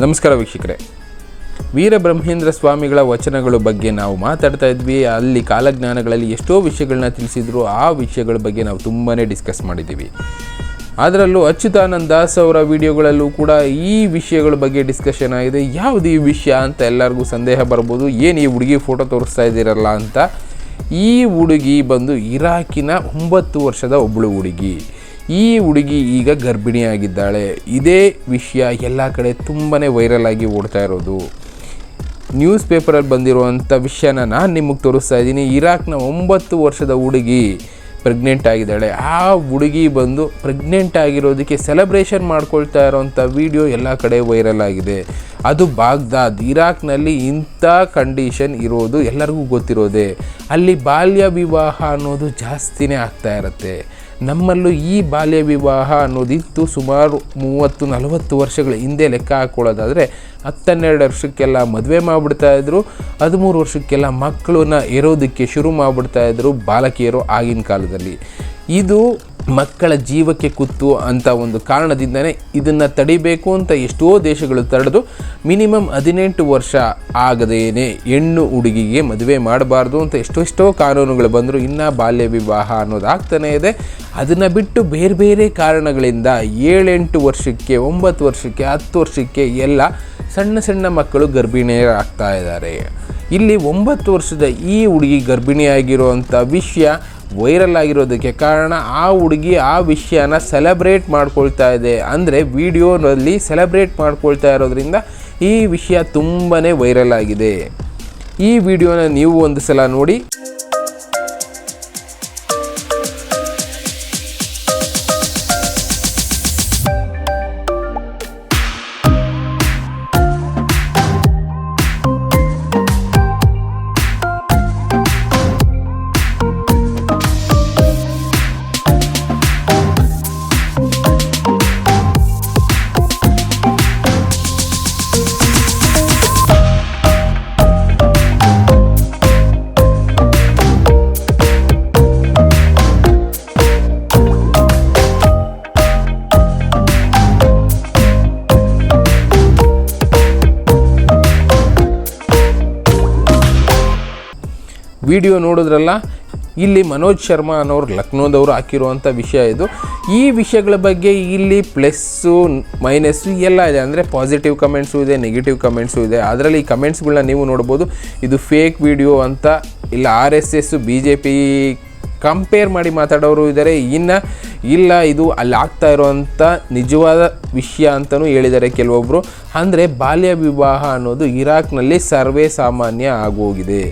ನಮಸ್ಕಾರ ವೀಕ್ಷಕರೇ. ವೀರಬ್ರಹ್ಮೇಂದ್ರ ಸ್ವಾಮಿಗಳ ವಚನಗಳ ಬಗ್ಗೆ ನಾವು ಮಾತಾಡ್ತಾ ಇದ್ವಿ. ಅಲ್ಲಿ ಕಾಲಜ್ಞಾನಗಳಲ್ಲಿ ಎಷ್ಟೋ ವಿಷಯಗಳನ್ನ ತಿಳಿಸಿದ್ರು. ಆ ವಿಷಯಗಳ ಬಗ್ಗೆ ನಾವು ತುಂಬಾ ಡಿಸ್ಕಸ್ ಮಾಡಿದ್ದೀವಿ. ಅದರಲ್ಲೂ ಅಚ್ಯುತಾನಂದ ದಾಸ್ ಅವರ ವಿಡಿಯೋಗಳಲ್ಲೂ ಕೂಡ ಈ ವಿಷಯಗಳ ಬಗ್ಗೆ ಡಿಸ್ಕಷನ್ ಆಗಿದೆ. ಯಾವುದು ಈ ವಿಷಯ ಅಂತ ಎಲ್ಲರಿಗೂ ಸಂದೇಹ ಬರ್ಬೋದು. ಏನು ಈ ಹುಡುಗಿ ಫೋಟೋ ತೋರಿಸ್ತಾ ಇದ್ದೀರಲ್ಲ ಅಂತ. ಈ ಹುಡುಗಿ ಬಂದು ಇರಾಕಿನ ಒಂಬತ್ತು ವರ್ಷದ ಒಬ್ಬಳು ಹುಡುಗಿ. ಈ ಹುಡುಗಿ ಈಗ ಗರ್ಭಿಣಿಯಾಗಿದ್ದಾಳೆ. ಇದೇ ವಿಷಯ ಎಲ್ಲ ಕಡೆ ತುಂಬಾ ವೈರಲ್ ಆಗಿ ಓಡ್ತಾ ಇರೋದು. ನ್ಯೂಸ್ ಪೇಪರಲ್ಲಿ ಬಂದಿರುವಂಥ ವಿಷಯನ ನಾನು ನಿಮಗೆ ತೋರಿಸ್ತಾ ಇದ್ದೀನಿ. ಇರಾಕ್ನ ಒಂಬತ್ತು ವರ್ಷದ ಹುಡುಗಿ ಪ್ರೆಗ್ನೆಂಟ್ ಆಗಿದ್ದಾಳೆ. ಆ ಹುಡುಗಿ ಬಂದು ಪ್ರೆಗ್ನೆಂಟ್ ಆಗಿರೋದಕ್ಕೆ ಸೆಲೆಬ್ರೇಷನ್ ಮಾಡ್ಕೊಳ್ತಾ ಇರೋವಂಥ ವಿಡಿಯೋ ಎಲ್ಲ ಕಡೆ ವೈರಲ್ ಆಗಿದೆ. ಅದು ಬಾಗ್ದಾದ್. ಇರಾಕ್ನಲ್ಲಿ ಇಂಥ ಕಂಡೀಷನ್ ಇರೋದು ಎಲ್ಲರಿಗೂ ಗೊತ್ತಿರೋದೆ. ಅಲ್ಲಿ ಬಾಲ್ಯ ವಿವಾಹ ಅನ್ನೋದು ಜಾಸ್ತಿನೇ ಆಗ್ತಾ ಇರುತ್ತೆ. ನಮ್ಮಲ್ಲೂ ಈ ಬಾಲ್ಯ ವಿವಾಹ ಅನ್ನೋದಿತ್ತು ಸುಮಾರು ಮೂವತ್ತು, ನಲವತ್ತು ವರ್ಷಗಳ ಹಿಂದೆ ಲೆಕ್ಕ ಹಾಕ್ಕೊಳ್ಳೋದಾದರೆ ಹತ್ತನ್ನೆರಡು ವರ್ಷಕ್ಕೆಲ್ಲ ಮದುವೆ ಮಾಡಿಬಿಡ್ತಾ ಇದ್ರು. ಹದಿಮೂರು ವರ್ಷಕ್ಕೆಲ್ಲ ಮಕ್ಕಳನ್ನ ಇರೋದಕ್ಕೆ ಶುರು ಮಾಡಿಬಿಡ್ತಾ ಇದ್ರು ಬಾಲಕಿಯರು ಆಗಿನ ಕಾಲದಲ್ಲಿ. ಇದು ಮಕ್ಕಳ ಜೀವಕ್ಕೆ ಕುತ್ತು ಅಂತ ಒಂದು ಕಾರಣದಿಂದನೇ ಇದನ್ನು ತಡಿಬೇಕು ಅಂತ ಎಷ್ಟೋ ದೇಶಗಳು ತಡೆದು ಮಿನಿಮಮ್ ಹದಿನೆಂಟು ವರ್ಷ ಆಗದೇನೆ ಹೆಣ್ಣು ಹುಡುಗಿಗೆ ಮದುವೆ ಮಾಡಬಾರ್ದು ಅಂತ ಎಷ್ಟೋ ಎಷ್ಟೋ ಕಾನೂನುಗಳು ಬಂದರೂ. ಇನ್ನೂ ಬಾಲ್ಯ ವಿವಾಹ ಅನ್ನೋದು ಆಗ್ತಾನೇ ಇದೆ. ಅದನ್ನು ಬಿಟ್ಟು ಬೇರೆ ಬೇರೆ ಕಾರಣಗಳಿಂದ ಏಳೆಂಟು ವರ್ಷಕ್ಕೆ, ಒಂಬತ್ತು ವರ್ಷಕ್ಕೆ, ಹತ್ತು ವರ್ಷಕ್ಕೆ ಎಲ್ಲ ಸಣ್ಣ ಸಣ್ಣ ಮಕ್ಕಳು ಗರ್ಭಿಣಿಯರಾಗ್ತಾ ಇದ್ದಾರೆ. ಇಲ್ಲಿ ಒಂಬತ್ತು ವರ್ಷದ ಈ ಹುಡುಗಿ ಗರ್ಭಿಣಿಯಾಗಿರುವಂಥ ವಿಷಯ ವೈರಲ್ ಆಗಿರೋದಕ್ಕೆ ಕಾರಣ ಆ ಹುಡುಗಿ ಆ ವಿಷಯನ ಸೆಲೆಬ್ರೇಟ್ ಮಾಡ್ಕೊಳ್ತಾ ಇದೆ. ಅಂದರೆ ವಿಡಿಯೋನಲ್ಲಿ ಸೆಲೆಬ್ರೇಟ್ ಮಾಡ್ಕೊಳ್ತಾ ಇರೋದ್ರಿಂದ ಈ ವಿಷಯ ತುಂಬಾ ವೈರಲ್ ಆಗಿದೆ. ಈ ವಿಡಿಯೋನ ನೀವು ಒಂದು ಸಲ ನೋಡಿ. ವಿಡಿಯೋ ನೋಡಿದ್ರಲ್ಲ, ಇಲ್ಲಿ ಮನೋಜ್ ಶರ್ಮಾ ಅನ್ನೋರು ಲಕ್ನೋದವರು ಹಾಕಿರುವಂಥ ವಿಷಯ ಇದು. ಈ ವಿಷಯಗಳ ಬಗ್ಗೆ ಇಲ್ಲಿ ಪ್ಲಸ್ಸು ಮೈನಸ್ಸು ಎಲ್ಲ ಇದೆ. ಅಂದರೆ ಪಾಸಿಟಿವ್ ಕಮೆಂಟ್ಸು ಇದೆ ನೆಗೆಟಿವ್ ಕಮೆಂಟ್ಸು ಇದೆ. ಅದರಲ್ಲಿ ಈ ಕಮೆಂಟ್ಸ್ಗಳನ್ನ ನೀವು ನೋಡ್ಬೋದು. ಇದು ಫೇಕ್ ವಿಡಿಯೋ ಅಂತ, ಇಲ್ಲ R S S B J P compare ಮಾಡಿ ಮಾತಾಡೋರು ಇದ್ದಾರೆ ಇನ್ನು ಇಲ್ಲ, ಇದು ಅಲ್ಲಿ ಆಗ್ತಾ ಇರೋವಂಥ ನಿಜವಾದ ವಿಷಯ ಅಂತಲೂ ಹೇಳಿದ್ದಾರೆ ಕೆಲವೊಬ್ಬರು ಅಂದರೆ ಬಾಲ್ಯ ವಿವಾಹ ಅನ್ನೋದು ಇರಾಕ್ನಲ್ಲಿ ಸರ್ವೇ ಸಾಮಾನ್ಯ ಆಗೋಗಿದೆ.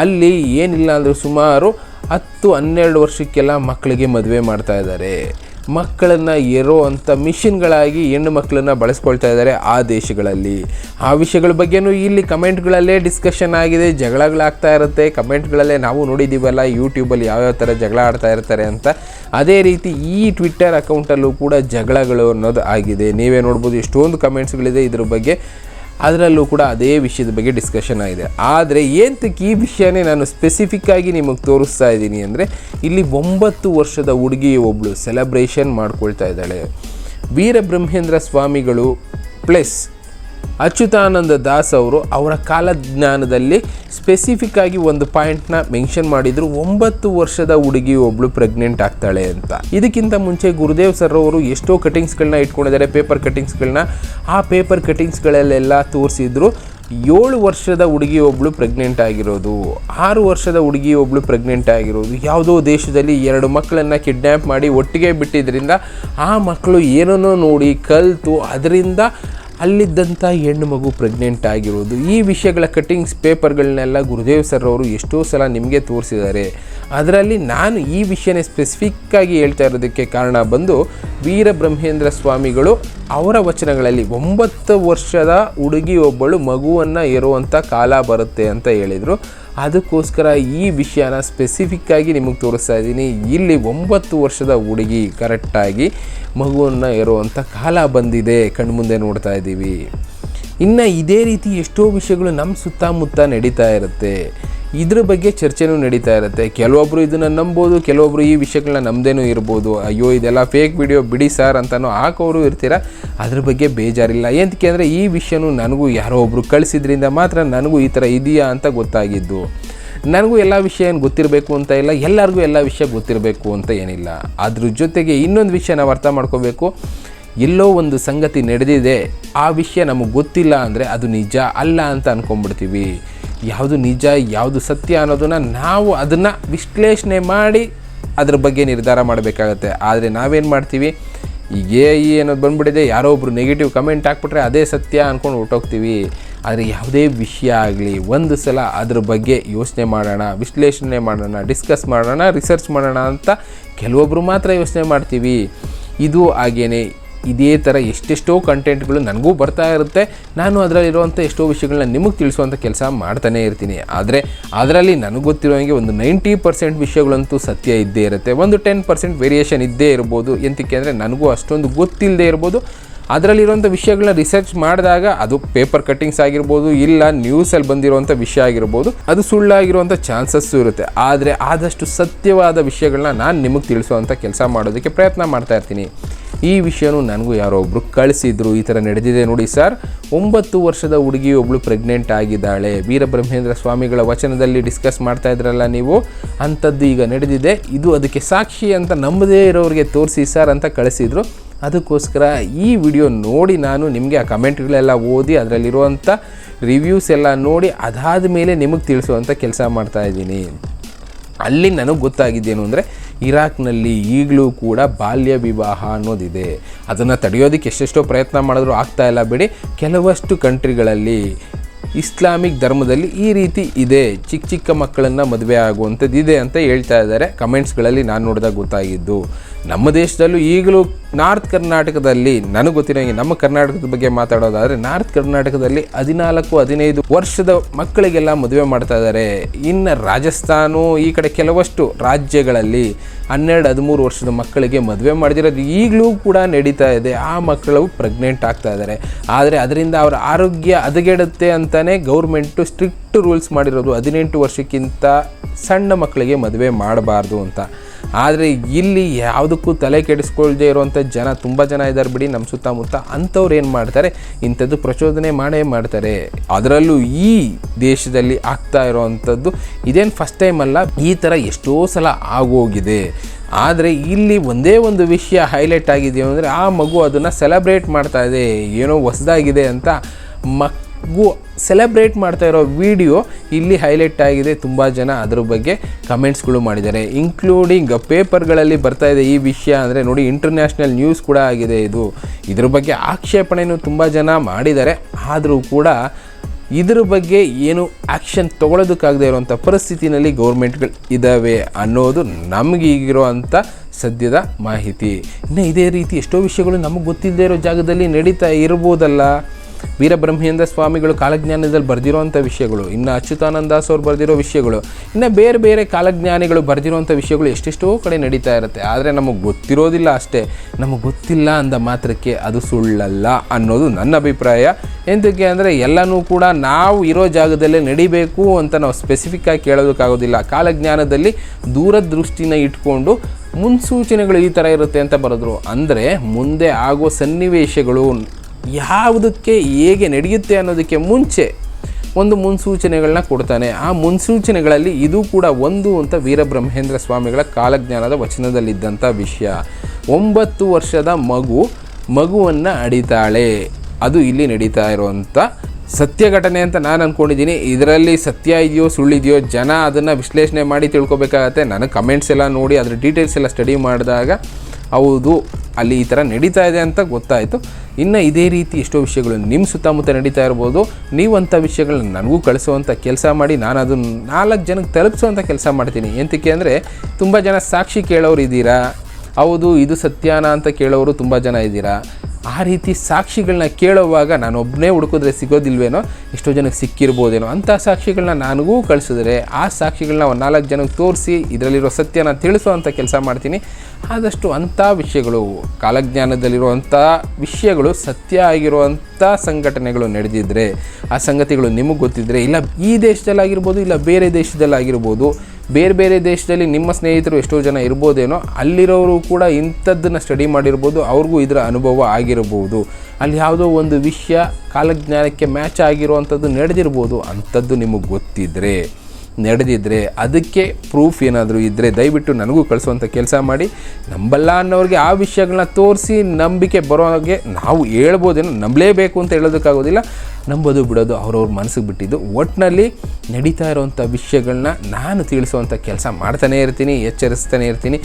ಅಲ್ಲಿ ಏನಿಲ್ಲ ಅಂದರೂ ಸುಮಾರು ಹತ್ತು ಹನ್ನೆರಡು ವರ್ಷಕ್ಕೆಲ್ಲ ಮಕ್ಕಳಿಗೆ ಮದುವೆ ಮಾಡ್ತಾ ಇದ್ದಾರೆ ಮಕ್ಕಳನ್ನು ಎರೋ ಅಂಥ ಮಿಷಿನ್ಗಳಾಗಿ ಹೆಣ್ಣು ಮಕ್ಕಳನ್ನು ಬಳಸ್ಕೊಳ್ತಾ ಇದ್ದಾರೆ ಆ ದೇಶಗಳಲ್ಲಿ. ಆ ವಿಷಯಗಳ ಬಗ್ಗೆನೂ ಇಲ್ಲಿ ಕಮೆಂಟ್ಗಳಲ್ಲೇ ಡಿಸ್ಕಷನ್ ಆಗಿದೆ, ಜಗಳಗಳಾಗ್ತಾ ಇರುತ್ತೆ. ಕಮೆಂಟ್ಗಳಲ್ಲೇ ನಾವು ನೋಡಿದ್ದೀವಲ್ಲ ಯೂಟ್ಯೂಬಲ್ಲಿ ಯಾವ್ಯಾವ ಥರ ಜಗಳ ಆಡ್ತಾ ಇರ್ತಾರೆ ಅಂತ. ಅದೇ ರೀತಿ ಈ ಟ್ವಿಟ್ಟರ್ ಅಕೌಂಟಲ್ಲೂ ಕೂಡ ಜಗಳಗಳು ಅನ್ನೋದು ಆಗಿದೆ. ನೀವೇ ನೋಡ್ಬೋದು ಎಷ್ಟೊಂದು ಕಮೆಂಟ್ಸ್ಗಳಿದೆ ಇದ್ರ ಬಗ್ಗೆ. ಅದರಲ್ಲೂ ಕೂಡ ಅದೇ ವಿಷಯದ ಬಗ್ಗೆ ಡಿಸ್ಕಷನ್ ಆಗಿದೆ. ಆದರೆ ಏಂತಕ್ಕೆ ಈ ವಿಷಯನೇ ನಾನು ಸ್ಪೆಸಿಫಿಕ್ಕಾಗಿ ನಿಮಗೆ ತೋರಿಸ್ತಾ ಇದ್ದೀನಿ ಅಂದರೆ, ಇಲ್ಲಿ ಒಂಬತ್ತು ವರ್ಷದ ಹುಡುಗಿ ಒಬ್ಬಳು ಸೆಲೆಬ್ರೇಷನ್ ಮಾಡ್ಕೊಳ್ತಾ ಇದ್ದಾಳೆ. ವೀರಬ್ರಹ್ಮೇಂದ್ರ ಸ್ವಾಮಿಗಳು ಪ್ಲಸ್ ಅಚ್ಯುತಾನಂದ ದಾಸ್ ಅವರು ಅವರ ಕಾಲಜ್ಞಾನದಲ್ಲಿ ಸ್ಪೆಸಿಫಿಕ್ ಆಗಿ ಒಂದು ಪಾಯಿಂಟ್ನ ಮೆನ್ಷನ್ ಮಾಡಿದ್ರು. ಒಂಬತ್ತು ವರ್ಷದ ಹುಡುಗಿ ಒಬ್ಳು ಪ್ರೆಗ್ನೆಂಟ್ ಆಗ್ತಾಳೆ ಅಂತ. ಇದಕ್ಕಿಂತ ಮುಂಚೆ ಗುರುದೇವ್ ಸರ್ ಅವರು ಎಷ್ಟೋ ಕಟಿಂಗ್ಸ್ಗಳನ್ನ ಇಟ್ಕೊಂಡಿದ್ದಾರೆ. ಪೇಪರ್ ಕಟಿಂಗ್ಸ್ಗಳನ್ನ ಆ ಪೇಪರ್ ಕಟಿಂಗ್ಸ್ಗಳಲ್ಲೆಲ್ಲ ತೋರಿಸಿದ್ರು. ಏಳು ವರ್ಷದ ಹುಡುಗಿ ಒಬ್ಳು ಪ್ರೆಗ್ನೆಂಟ್ ಆಗಿರೋದು. ಆರು ವರ್ಷದ ಹುಡುಗಿ ಒಬ್ಳು ಪ್ರೆಗ್ನೆಂಟ್ ಆಗಿರೋದು. ಯಾವುದೋ ದೇಶದಲ್ಲಿ ಎರಡು ಮಕ್ಕಳನ್ನು ಕಿಡ್ನ್ಯಾಪ್ ಮಾಡಿ ಒಟ್ಟಿಗೆ ಬಿಟ್ಟಿದ್ದರಿಂದ ಆ ಮಕ್ಕಳು ಏನನ್ನೋ ನೋಡಿ ಕಲಿತು. ಅದರಿಂದ ಅಲ್ಲಿದ್ದಂಥ ಹೆಣ್ಣು ಮಗು ಪ್ರೆಗ್ನೆಂಟ್ ಆಗಿರೋದು. ಈ ವಿಷಯಗಳ ಕಟ್ಟಿಂಗ್ಸ್ ಪೇಪರ್ಗಳನ್ನೆಲ್ಲ ಗುರುದೇವ್ ಸರ್ ಅವರು ಎಷ್ಟೋ ಸಲ ನಿಮಗೆ ತೋರಿಸಿದ್ದಾರೆ. ಅದರಲ್ಲಿ ನಾನು ಈ ವಿಷಯನೇ ಸ್ಪೆಸಿಫಿಕ್ಕಾಗಿ ಹೇಳ್ತಾ ಇರೋದಕ್ಕೆ ಕಾರಣ ಬಂದು ವೀರಬ್ರಹ್ಮೇಂದ್ರ ಸ್ವಾಮಿಗಳು ಅವರ ವಚನಗಳಲ್ಲಿ ಒಂಬತ್ತು ವರ್ಷದ ಹುಡುಗಿ ಒಬ್ಬಳು ಮಗುವನ್ನು ಇರುವಂಥ ಕಾಲ ಬರುತ್ತೆ ಅಂತ ಹೇಳಿದರು. ಅದಕ್ಕೋಸ್ಕರ ಈ ವಿಷಯನ ಸ್ಪೆಸಿಫಿಕ್ಕಾಗಿ ನಿಮಗೆ ತೋರಿಸ್ತಾ ಇದ್ದೀನಿ. ಇಲ್ಲಿ ಒಂಬತ್ತು ವರ್ಷದ ಹುಡುಗಿ ಕರೆಕ್ಟಾಗಿ ಮಗುವನ್ನು ಇರುವಂಥ ಕಾಲ ಬಂದಿದೆ, ಕಣ್ಮುಂದೆ ನೋಡ್ತಾ ಇದ್ದೀವಿ. ಇನ್ನು ಇದೇ ರೀತಿ ಎಷ್ಟೋ ವಿಷಯಗಳು ನಮ್ಮ ಸುತ್ತಮುತ್ತ ನಡೀತಾ ಇರುತ್ತೆ. ಇದ್ರ ಬಗ್ಗೆ ಚರ್ಚೆನೂ ನಡೀತಾ ಇರುತ್ತೆ. ಕೆಲವೊಬ್ಬರು ಇದನ್ನು ನಂಬೋದು ಕೆಲವೊಬ್ಬರು ಈ ವಿಷಯಗಳನ್ನ ನಮ್ಮದೇನೂ ಇರ್ಬೋದು. ಅಯ್ಯೋ, ಇದೆಲ್ಲ ಫೇಕ್ ವಿಡಿಯೋ ಬಿಡಿ ಸರ್ ಅಂತಲೂ ಹಾಕೋರು ಇರ್ತೀರ? ಅದ್ರ ಬಗ್ಗೆ ಬೇಜಾರಿಲ್ಲ. ಏನಕ್ಕೆ ಅಂದರೆ ಈ ವಿಷಯನೂ ನನಗೂ ಯಾರೋ ಒಬ್ಬರು ಕಳಿಸಿದ್ರಿಂದ ಮಾತ್ರ ನನಗೂ ಈ ಥರ ಇದೆಯಾ ಅಂತ ಗೊತ್ತಾಗಿದ್ದು. ನನಗೂ ಎಲ್ಲ ವಿಷಯ ಏನು ಗೊತ್ತಿರಬೇಕು ಅಂತ ಇಲ್ಲ, ಎಲ್ಲರಿಗೂ ಎಲ್ಲ ವಿಷಯ ಗೊತ್ತಿರಬೇಕು ಅಂತ ಏನಿಲ್ಲ. ಅದ್ರ ಜೊತೆಗೆ ಇನ್ನೊಂದು ವಿಷಯ ನಾವು ಅರ್ಥ ಮಾಡ್ಕೋಬೇಕು. ಎಲ್ಲೋ ಒಂದು ಸಂಗತಿ ನಡೆದಿದೆ. ಆ ವಿಷಯ ನಮಗೆ ಗೊತ್ತಿಲ್ಲ ಅಂದರೆ ಅದು ನಿಜ ಅಲ್ಲ ಅಂತ ಅಂದ್ಕೊಂಡ್ಬಿಡ್ತೀವಿ ಯಾವುದು ನಿಜ, ಯಾವುದು ಸತ್ಯ ಅನ್ನೋದನ್ನು ನಾವು ಅದನ್ನು ವಿಶ್ಲೇಷಣೆ ಮಾಡಿ ಅದ್ರ ಬಗ್ಗೆ ನಿರ್ಧಾರ ಮಾಡಬೇಕಾಗತ್ತೆ. ಆದರೆ ನಾವೇನು ಮಾಡ್ತೀವಿ? ಈಗ ಎ ಐ ಅನ್ನೋದು ಬಂದ್ಬಿಟ್ಟಿದೆ, ಯಾರೋ ಒಬ್ರು ನೆಗೆಟಿವ್ ಕಮೆಂಟ್ ಹಾಕ್ಬಿಟ್ರೆ ಅದೇ ಸತ್ಯ ಅಂದ್ಕೊಂಡು ಹೊರ್ಟೋಗ್ತೀವಿ. ಆದರೆ ಯಾವುದೇ ವಿಷಯ ಆಗಲಿ, ಒಂದು ಸಲ ಅದ್ರ ಬಗ್ಗೆ ಯೋಚನೆ ಮಾಡೋಣ, ವಿಶ್ಲೇಷಣೆ ಮಾಡೋಣ ಡಿಸ್ಕಸ್ ಮಾಡೋಣ ರಿಸರ್ಚ್ ಮಾಡೋಣ ಅಂತ ಕೆಲವೊಬ್ಬರು ಮಾತ್ರ ಯೋಚನೆ ಮಾಡ್ತೀವಿ. ಇದು ಹಾಗೇನೆ ಇದೇ ಥರ ಎಷ್ಟೆಷ್ಟೋ ಕಂಟೆಂಟ್ಗಳು ನನಗೂ ಬರ್ತಾ ಇರುತ್ತೆ. ನಾನು ಅದರಲ್ಲಿರುವಂಥ ಎಷ್ಟೋ ವಿಷಯಗಳನ್ನ ನಿಮಗೆ ತಿಳಿಸುವಂಥ ಕೆಲಸ ಮಾಡ್ತಾನೇ ಇರ್ತೀನಿ. ಆದರೆ ಅದರಲ್ಲಿ ನನಗೆ ಗೊತ್ತಿರೋಂಗೆ ಒಂದು ನೈಂಟಿ ಪರ್ಸೆಂಟ್ ವಿಷಯಗಳಂತೂ ಸತ್ಯ ಇದ್ದೇ ಇರುತ್ತೆ. ಒಂದು ಟೆನ್ ಪರ್ಸೆಂಟ್ ವೇರಿಯೇಷನ್ ಇದ್ದೇ ಇರ್ಬೋದು. ಎಂತಕ್ಕೆ ಅಂದರೆ ನನಗೂ ಅಷ್ಟೊಂದು ಗೊತ್ತಿಲ್ಲದೆ ಇರ್ಬೋದು. ಅದರಲ್ಲಿರುವಂಥ ವಿಷಯಗಳನ್ನ ರಿಸರ್ಚ್ ಮಾಡಿದಾಗ ಅದು ಪೇಪರ್ ಕಟ್ಟಿಂಗ್ಸ್ ಆಗಿರ್ಬೋದು, ಇಲ್ಲ ನ್ಯೂಸಲ್ಲಿ ಬಂದಿರುವಂಥ ವಿಷಯ ಆಗಿರ್ಬೋದು, ಅದು ಸುಳ್ಳಾಗಿರುವಂಥ ಚಾನ್ಸಸ್ಸು ಇರುತ್ತೆ. ಆದರೆ ಆದಷ್ಟು ಸತ್ಯವಾದ ವಿಷಯಗಳನ್ನ ನಾನು ನಿಮಗೆ ತಿಳಿಸುವಂಥ ಕೆಲಸ ಮಾಡೋದಕ್ಕೆ ಪ್ರಯತ್ನ ಮಾಡ್ತಾ ಇರ್ತೀನಿ. ಈ ವಿಷಯನೂ ನನಗೂ ಯಾರೋ ಒಬ್ಬರು ಕಳಿಸಿದ್ರು, ಈ ಥರ ನಡೆದಿದೆ ನೋಡಿ ಸರ್. ಒಂಬತ್ತು ವರ್ಷದ ಹುಡುಗಿ ಒಬ್ಬಳು ಪ್ರೆಗ್ನೆಂಟ್ ಆಗಿದ್ದಾಳೆ. ವೀರಬ್ರಹ್ಮೇಂದ್ರ ಸ್ವಾಮಿಗಳ ವಚನದಲ್ಲಿ ಡಿಸ್ಕಸ್ ಮಾಡ್ತಾ ಇದ್ರಲ್ಲ ನೀವು? ಅಂಥದ್ದು ಈಗ ನಡೆದಿದೆ. ಇದು ಅದಕ್ಕೆ ಸಾಕ್ಷಿ ಅಂತ ನಂಬದೇ ಇರೋರಿಗೆ ತೋರಿಸಿ ಸರ್ ಅಂತ ಕಳಿಸಿದ್ರು. ಅದಕ್ಕೋಸ್ಕರ ಈ ವಿಡಿಯೋ ನೋಡಿ ನಾನು ನಿಮಗೆ ಆ ಕಮೆಂಟ್ಗಳೆಲ್ಲ ಓದಿ ಅದರಲ್ಲಿರುವಂಥ ರಿವ್ಯೂಸ್ ಎಲ್ಲ ನೋಡಿ ಅದಾದ ಮೇಲೆ ನಿಮಗೆ ತಿಳಿಸುವಂಥ ಕೆಲಸ ಮಾಡ್ತಾ ಇದ್ದೀನಿ. ಅಲ್ಲಿ ನನಗೆ ಗೊತ್ತಾಗಿದ್ದೇನು ಅಂದರೆ ಇರಾಕ್ನಲ್ಲಿ ಈಗಲೂ ಕೂಡ ಬಾಲ್ಯ ವಿವಾಹ ಅನ್ನೋದಿದೆ. ಅದನ್ನು ತಡೆಯೋದಕ್ಕೆ ಎಷ್ಟೆಷ್ಟೋ ಪ್ರಯತ್ನ ಮಾಡಿದ್ರು ಆಗ್ತಾ ಇಲ್ಲ ಬಿಡಿ. ಕೆಲವಷ್ಟು ಕಂಟ್ರಿಗಳಲ್ಲಿ ಇಸ್ಲಾಮಿಕ್ ಧರ್ಮದಲ್ಲಿ ಈ ರೀತಿ ಇದೆ. ಚಿಕ್ಕ ಚಿಕ್ಕ ಮಕ್ಕಳನ್ನು ಮದುವೆ ಆಗುವಂಥದ್ದು ಇದೆ ಅಂತ ಹೇಳ್ತಾ ಇದ್ದಾರೆ. ಕಮೆಂಟ್ಸ್ಗಳಲ್ಲಿ ನಾನು ನೋಡಿದಾಗ ಗೊತ್ತಾಗಿದ್ದು. ನಮ್ಮ ದೇಶದಲ್ಲೂ ಈಗಲೂ ನಾರ್ತ್ ಕರ್ನಾಟಕದಲ್ಲಿ, ನನಗೆ ಗೊತ್ತಿರೋಂಗೆ ನಮ್ಮ ಕರ್ನಾಟಕದ ಬಗ್ಗೆ ಮಾತಾಡೋದಾದರೆ, ನಾರ್ತ್ ಕರ್ನಾಟಕದಲ್ಲಿ ಹದಿನಾಲ್ಕು, ಹದಿನೈದು ವರ್ಷದ ಮಕ್ಕಳಿಗೆಲ್ಲ ಮದುವೆ ಮಾಡ್ತಾ ಇದ್ದಾರೆ ಇನ್ನು ರಾಜಸ್ಥಾನು ಈ ಕಡೆ ಕೆಲವಷ್ಟು ರಾಜ್ಯಗಳಲ್ಲಿ ಹನ್ನೆರಡು, ಹದಿಮೂರು ವರ್ಷದ ಮಕ್ಕಳಿಗೆ ಮದುವೆ ಮಾಡಿದಿರೋದು ಈಗಲೂ ಕೂಡ ನಡೀತಾ ಇದೆ. ಆ ಮಕ್ಕಳು ಪ್ರೆಗ್ನೆಂಟ್ ಆಗ್ತಾ ಇದ್ದಾರೆ ಆದರೆ ಅದರಿಂದ ಅವರ ಆರೋಗ್ಯ ಹದಗೆಡುತ್ತೆ ಅಂತಲೇ ಗೌರ್ಮೆಂಟು ಸ್ಟ್ರಿಕ್ಟ್ ರೂಲ್ಸ್ ಮಾಡಿರೋದು. ಹದಿನೆಂಟು ವರ್ಷಕ್ಕಿಂತ ಸಣ್ಣ ಮಕ್ಕಳಿಗೆ ಮದುವೆ ಮಾಡಬಾರ್ದು ಅಂತ. ಆದರೆ ಇಲ್ಲಿ ಯಾವುದಕ್ಕೂ ತಲೆ ಕೆಡಿಸ್ಕೊಳ್ಳದೆ ಇರುವಂಥ ಜನ ತುಂಬ ಜನ ಇದ್ದಾರೆ ಬಿಡಿ ನಮ್ಮ ಸುತ್ತಮುತ್ತ. ಅಂಥವ್ರು ಏನು ಮಾಡ್ತಾರೆ? ಇಂಥದ್ದು ಪ್ರಚೋದನೆ ಮಾಡೇ ಮಾಡ್ತಾರೆ. ಅದರಲ್ಲೂ ಈ ದೇಶದಲ್ಲಿ ಆಗ್ತಾ ಇರೋವಂಥದ್ದು ಇದೇನು ಫಸ್ಟ್ ಟೈಮ್ ಅಲ್ಲ, ಈ ಥರ ಎಷ್ಟೋ ಸಲ ಆಗೋಗಿದೆ. ಆದರೆ ಇಲ್ಲಿ ಒಂದೇ ಒಂದು ವಿಷಯ ಹೈಲೈಟ್ ಆಗಿದೆ ಅಂದರೆ ಆ ಮಗು ಅದನ್ನು ಸೆಲೆಬ್ರೇಟ್ ಮಾಡ್ತಾ ಇದೆ. ಏನೋ ಹೊಸದಾಗಿದೆ ಅಂತ ಮಗು ಸೆಲೆಬ್ರೇಟ್ ಮಾಡ್ತಾ ಇರೋ ವಿಡಿಯೋ ಇಲ್ಲಿ ಹೈಲೈಟ್ ಆಗಿದೆ. ತುಂಬ ಜನ ಅದ್ರ ಬಗ್ಗೆ ಕಮೆಂಟ್ಸ್ಗಳು ಮಾಡಿದ್ದಾರೆ. ಇನ್ಕ್ಲೂಡಿಂಗ್ ಪೇಪರ್ಗಳಲ್ಲಿ ಬರ್ತಾ ಇದೆ ಈ ವಿಷಯ ಅಂದರೆ ನೋಡಿ ಇಂಟರ್ನ್ಯಾಷನಲ್ ನ್ಯೂಸ್ ಕೂಡ ಆಗಿದೆ ಇದು. ಇದ್ರ ಬಗ್ಗೆ ಆಕ್ಷೇಪಣೆನೂ ತುಂಬ ಜನ ಮಾಡಿದ್ದಾರೆ. ಆದರೂ ಕೂಡ ಇದ್ರ ಬಗ್ಗೆ ಏನು ಆ್ಯಕ್ಷನ್ ತೊಗೊಳೋದಕ್ಕಾಗದೇ ಇರುವಂಥ ಪರಿಸ್ಥಿತಿನಲ್ಲಿ ಗೌರ್ಮೆಂಟ್ಗಳು ಇದ್ದಾವೆ ಅನ್ನೋದು ನಮಗೆ ಅಂಥ ಸದ್ಯದ ಮಾಹಿತಿ. ಇನ್ನು ಇದೇ ರೀತಿ ಎಷ್ಟೋ ವಿಷಯಗಳು ನಮಗೆ ಗೊತ್ತಿಲ್ಲದೆ ಇರೋ ಜಾಗದಲ್ಲಿ ನಡೀತಾ ಇರ್ಬೋದಲ್ಲ. ವೀರಬ್ರಹ್ಮೇಂದ್ರ ಸ್ವಾಮಿಗಳು ಕಾಲಜ್ಞಾನದಲ್ಲಿ ಬರೆದಿರುವಂಥ ವಿಷಯಗಳು, ಇನ್ನು ಅಚ್ಯುತಾನಂದ ದಾಸ್ ಅವ್ರು ಬರೆದಿರೋ ವಿಷಯಗಳು, ಇನ್ನು ಬೇರೆ ಬೇರೆ ಕಾಲಜ್ಞಾನಿಗಳು ಬರೆದಿರುವಂಥ ವಿಷಯಗಳು ಎಷ್ಟೆಷ್ಟೋ ಕಡೆ ನಡೀತಾ ಇರುತ್ತೆ. ಆದರೆ ನಮಗೆ ಗೊತ್ತಿರೋದಿಲ್ಲ ಅಷ್ಟೇ. ನಮಗೆ ಗೊತ್ತಿಲ್ಲ ಅಂದ ಮಾತ್ರಕ್ಕೆ ಅದು ಸುಳ್ಳಲ್ಲ ಅನ್ನೋದು ನನ್ನ ಅಭಿಪ್ರಾಯ. ಎಂತಕ್ಕೆ ಅಂದರೆ ಎಲ್ಲನೂ ಕೂಡ ನಾವು ಇರೋ ಜಾಗದಲ್ಲೇ ನಡಿಬೇಕು ಅಂತ ನಾವು ಸ್ಪೆಸಿಫಿಕ್ಕಾಗಿ ಕೇಳೋದಕ್ಕಾಗೋದಿಲ್ಲ. ಕಾಲಜ್ಞಾನದಲ್ಲಿ ದೂರದೃಷ್ಟಿನ ಇಟ್ಕೊಂಡು ಮುನ್ಸೂಚನೆಗಳು ಈ ಥರ ಇರುತ್ತೆ ಅಂತ ಬರೆದ್ರು. ಅಂದರೆ ಮುಂದೆ ಆಗೋ ಸನ್ನಿವೇಶಗಳು ಯಾವುದಕ್ಕೆ ಹೇಗೆ ನಡೆಯುತ್ತೆ ಅನ್ನೋದಕ್ಕೆ ಮುಂಚೆ ಒಂದು ಮುನ್ಸೂಚನೆಗಳನ್ನ ಕೊಡ್ತಾನೆ. ಆ ಮುನ್ಸೂಚನೆಗಳಲ್ಲಿ ಇದು ಕೂಡ ಒಂದು ಅಂತ ವೀರಬ್ರಹ್ಮೇಂದ್ರ ಸ್ವಾಮಿಗಳ ಕಾಲಜ್ಞಾನದ ವಚನದಲ್ಲಿದ್ದಂಥ ವಿಷಯ. ಒಂಬತ್ತು ವರ್ಷದ ಮಗು ಮಗುವನ್ನು ಅಡಿತಾಳೆ. ಅದು ಇಲ್ಲಿ ನಡೀತಾ ಇರುವಂಥ ಸತ್ಯ ಘಟನೆ ಅಂತ ನಾನು ಅಂದ್ಕೊಂಡಿದ್ದೀನಿ ಇದರಲ್ಲಿ ಸತ್ಯ ಇದೆಯೋ ಸುಳ್ಳಿದೆಯೋ ಜನ ಅದನ್ನು ವಿಶ್ಲೇಷಣೆ ಮಾಡಿ ತಿಳ್ಕೊಬೇಕಾಗತ್ತೆ. ನನಗೆ ಕಮೆಂಟ್ಸ್ ಎಲ್ಲ ನೋಡಿ, ಅದರ ಡೀಟೇಲ್ಸ್ ಎಲ್ಲ ಸ್ಟಡಿ ಮಾಡಿದಾಗ ಹೌದು, ಅಲ್ಲಿ ಈ ಥರ ನಡೀತಾ ಇದೆ ಅಂತ ಗೊತ್ತಾಯಿತು. ಇನ್ನು ಇದೇ ರೀತಿ ಎಷ್ಟೋ ವಿಷಯಗಳು ನಿಮ್ಮ ಸುತ್ತಮುತ್ತ ನಡೀತಾ ಇರ್ಬೋದು. ನೀವಂಥ ವಿಷಯಗಳನ್ನ ನನಗೂ ಕಳಿಸುವಂಥ ಕೆಲಸ ಮಾಡಿ ನಾನು ಅದನ್ನು ನಾಲ್ಕು ಜನಕ್ಕೆ ತಲುಪಿಸುವಂಥ ಕೆಲಸ ಮಾಡ್ತೀನಿ. ಎಂತಕ್ಕೆ ಅಂದರೆ ತುಂಬ ಜನ ಸಾಕ್ಷಿ ಕೇಳೋರು ಇದ್ದೀರಾ? ಹೌದು, ಇದು ಸತ್ಯಾನ ಅಂತ ಕೇಳೋರು ತುಂಬ ಜನ ಇದ್ದೀರಾ? ಆ ರೀತಿ ಸಾಕ್ಷಿಗಳನ್ನ ಕೇಳುವಾಗ ನಾನು ಒಬ್ಬನೇ ಹುಡುಕಿದ್ರೆ ಸಿಗೋದಿಲ್ವೇನೋ, ಎಷ್ಟೋ ಜನಕ್ಕೆ ಸಿಕ್ಕಿರ್ಬೋದೇನೋ ಅಂಥ ಸಾಕ್ಷಿಗಳನ್ನ ನನಗೂ ಕಳಿಸಿದ್ರೆ ಆ ಸಾಕ್ಷಿಗಳನ್ನ ಒಂದು ನಾಲ್ಕು ಜನಕ್ಕೆ ತೋರಿಸಿ ಇದರಲ್ಲಿರೋ ಸತ್ಯನ ತಿಳಿಸುವಂಥ ಕೆಲಸ ಮಾಡ್ತೀನಿ. ಆದಷ್ಟು ಅಂಥ ವಿಷಯಗಳು, ಕಾಲಜ್ಞಾನದಲ್ಲಿರುವಂಥ ವಿಷಯಗಳು, ಸತ್ಯ ಆಗಿರುವಂಥ ಸಂಘಟನೆಗಳು ನಡೆದಿದ್ದರೆ ಆ ಸಂಗತಿಗಳು ನಿಮಗೆ ಗೊತ್ತಿದ್ದರೆ ಇಲ್ಲ ಈ ದೇಶದಲ್ಲಾಗಿರ್ಬೋದು, ಇಲ್ಲ ಬೇರೆ ದೇಶದಲ್ಲಾಗಿರ್ಬೋದು ಬೇರೆ ಬೇರೆ ದೇಶದಲ್ಲಿ ನಿಮ್ಮ ಸ್ನೇಹಿತರು ಎಷ್ಟೋ ಜನ ಇರ್ಬೋದೇನೋ ಅಲ್ಲಿರೋರು ಕೂಡ ಇಂಥದ್ದನ್ನು ಸ್ಟಡಿ ಮಾಡಿರ್ಬೋದು, ಅವ್ರಿಗೂ ಇದರ ಅನುಭವ ಆಗಿರಬಹುದು ಅಲ್ಲಿ ಯಾವುದೋ ಒಂದು ವಿಷಯ ಕಾಲಜ್ಞಾನಕ್ಕೆ ಮ್ಯಾಚ್ ಆಗಿರುವಂಥದ್ದು ನಡೆದಿರ್ಬೋದು ಅಂಥದ್ದು ನಿಮಗೆ ಗೊತ್ತಿದ್ದರೆ ನಡೆದಿದ್ದರೆ ಅದಕ್ಕೆ ಪ್ರೂಫ್ ಏನಾದರೂ ಇದ್ದರೆ ದಯವಿಟ್ಟು ನನಗೂ ಕಳಿಸುವಂಥ ಕೆಲಸ ಮಾಡಿ. ನಂಬಲ್ಲ ಅನ್ನೋರಿಗೆ ಆ ವಿಷಯಗಳನ್ನ ತೋರಿಸಿ ನಂಬಿಕೆ ಬರೋ ಹಾಗೆ ನಾವು ಹೇಳ್ಬೋದೇನೋ ನಂಬಲೇಬೇಕು ಅಂತ ಹೇಳೋದಕ್ಕಾಗೋದಿಲ್ಲ. ನಂಬೋದು ಬಿಡೋದು ಅವ್ರವ್ರ ಮನಸ್ಸಿಗೆ ಬಿಟ್ಟಿದ್ದು. ಒಟ್ಟಿನಲ್ಲಿ ನಡೀತಾ ಇರೋವಂಥ ವಿಷಯಗಳನ್ನ ನಾನು ತಿಳಿಸುವಂಥ ಕೆಲಸ ಮಾಡ್ತಾನೇ ಇರ್ತೀನಿ, ಎಚ್ಚರಿಸ್ತಾನೆ ಇರ್ತೀನಿ.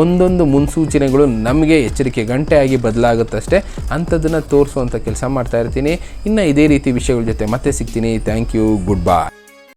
ಒಂದೊಂದು ಮುನ್ಸೂಚನೆಗಳು ನಮಗೆ ಎಚ್ಚರಿಕೆ ಗಂಟೆಯಾಗಿ ಬದಲಾಗುತ್ತಷ್ಟೇ ಅಂಥದ್ದನ್ನು ತೋರಿಸುವಂಥ ಕೆಲಸ ಮಾಡ್ತಾ ಇರ್ತೀನಿ. ಇನ್ನು ಇದೇ ರೀತಿ ವಿಷಯಗಳ ಜೊತೆ ಮತ್ತೆ ಸಿಗ್ತೀನಿ. Thank you good bye